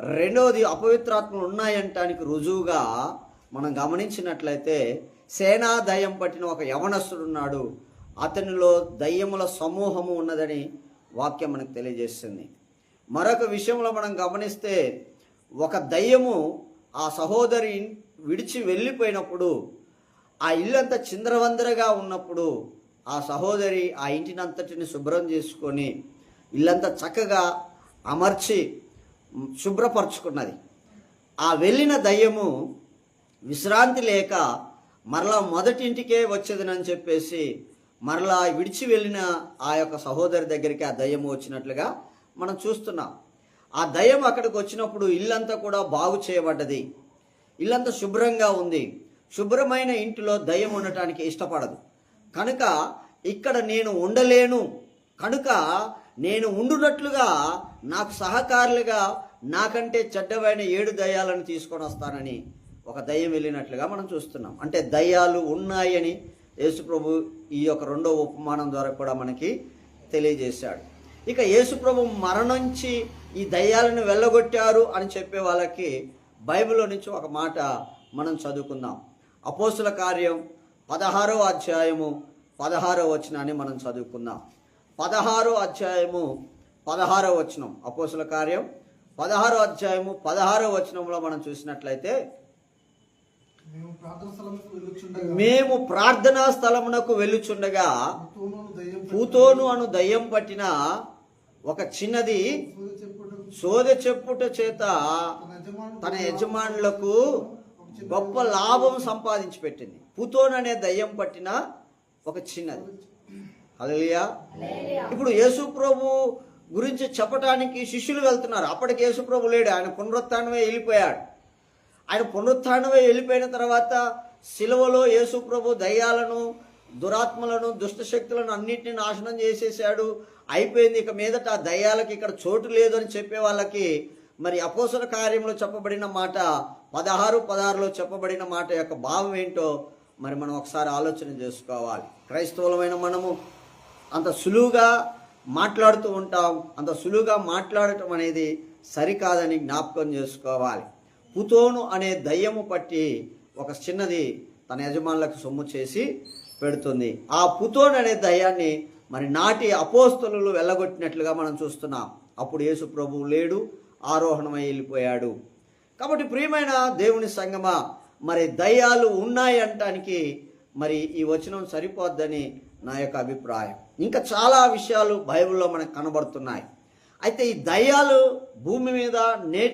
రెండవది అపవిత్రాత్మలు ఉన్నాయంటానికి రుజువుగా మనం గమనించినట్లయితే సేనా దయ్యం పట్టిన ఒక యవనస్తుడు ఉన్నాడు. అతనిలో దయ్యముల సమూహము ఉన్నదని వాక్యం మనకు తెలియజేస్తుంది. మరొక విషయంలో మనం గమనిస్తే ఒక దయ్యము ఆ సహోదరి విడిచి వెళ్ళిపోయినప్పుడు ఆ ఇల్లంతా చిందరవందరగా ఉన్నప్పుడు ఆ సహోదరి ఆ ఇంటినంతటిని శుభ్రం చేసుకొని ఇల్లంతా చక్కగా అమర్చి శుభ్రపరుచుకున్నది. ఆ వెళ్ళిన దయ్యము విశ్రాంతి లేక మరలా మొదటింటికే వచ్చేదినని చెప్పేసి మరలా విడిచి వెళ్ళిన ఆ యొక్క సహోదరి దగ్గరికి ఆ దయ్యము వచ్చినట్లుగా మనం చూస్తున్నాం. ఆ దయ్యం అక్కడికి వచ్చినప్పుడు ఇల్లంతా కూడా బాగు చేయబడ్డది. ఇల్లంతా శుభ్రంగా ఉంది. శుభ్రమైన ఇంటిలో దయ్యం ఉండటానికి ఇష్టపడదు. కనుక ఇక్కడ నేను ఉండలేను. కనుక నేను ఉండునట్లుగా నాకు సహకారులుగా నాకంటే చెడ్డవైన ఏడు దయ్యాలను తీసుకొని వస్తానని ఒక దయ్యం వెళ్ళినట్లుగా మనం చూస్తున్నాం. అంటే దయ్యాలు ఉన్నాయని యేసుప్రభు ఈ యొక్క రెండో ఉపమానం ద్వారా కూడా మనకి తెలియజేశాడు. ఇక యేసుప్రభు మరణించి ఈ దయ్యాలను వెళ్ళగొట్టారు అని చెప్పే వాళ్ళకి బైబిల్లో నుంచి ఒక మాట మనం చదువుకుందాం. అపోసుల కార్యం పదహారో అధ్యాయము పదహారో వచనాన్ని మనం చదువుకుందాం. పదహారో అధ్యాయము పదహారో వచనం. అపోస్తుల కార్యం. పదహారో అధ్యాయము పదహారో వచనంలో మనం చూసినట్లయితే మేము ప్రార్థన స్థలమునకు వెళ్ళుచుండగా పూతోను అను దయ్యం పట్టిన ఒక చిన్నది సూది చెప్పుట చేత తన యజమానులకు గొప్ప లాభం సంపాదించి పెట్టింది. పుతోన్ అనే దయ్యం పట్టిన ఒక చిన్నది. హల్లెలూయా. ఇప్పుడు యేసు ప్రభు గురించి చెప్పడానికి శిష్యులు వెళ్తున్నారు. అప్పటికి యేసు ప్రభు లేడు. ఆయన పునరుత్థానమే వెళ్ళిపోయాడు. ఆయన పునరుత్థానమే వెళ్ళిపోయిన తర్వాత సిలువలో యేసు ప్రభు దయ్యాలను దురాత్మలను దుష్టశక్తులను అన్నింటినీ నాశనం చేసేసాడు. అయిపోయింది. ఇక మీదట ఆ దయ్యాలకి ఇక్కడ చోటు లేదు అని చెప్పే వాళ్ళకి మరి అపోసల కార్యంలో చెప్పబడిన మాట పదహారు పదహారులో చెప్పబడిన మాట యొక్క భావం ఏంటో మరి మనం ఒకసారి ఆలోచన చేసుకోవాలి. క్రైస్తవులమైన మనము అంత సులువుగా మాట్లాడుతూ ఉంటాం. అంత సులువుగా మాట్లాడటం అనేది సరికాదని జ్ఞాపకం చేసుకోవాలి. పుతోను అనే దయ్యము పట్టి ఒక చిన్నది తన యజమానులకు సొమ్ము చేసి పెడుతుంది. ఆ పుతోన్ అనే దయ్యాన్ని మరి నాటి అపోస్తలు వెళ్ళగొట్టినట్లుగా మనం చూస్తున్నాం. అప్పుడు యేసు ప్రభువు లేడు ఆరోహణమై వెళ్ళిపోయాడు. కాబట్టి ప్రియమైన దేవుని సంగమా మరి దయ్యాలు ఉన్నాయి అంటానికి మరి ఈ వచనం సరిపోద్దని నా యొక్క అభిప్రాయం. ఇంకా చాలా విషయాలు బైబిల్లో మనకు కనబడుతున్నాయి. అయితే ఈ దయ్యాలు భూమి మీద నే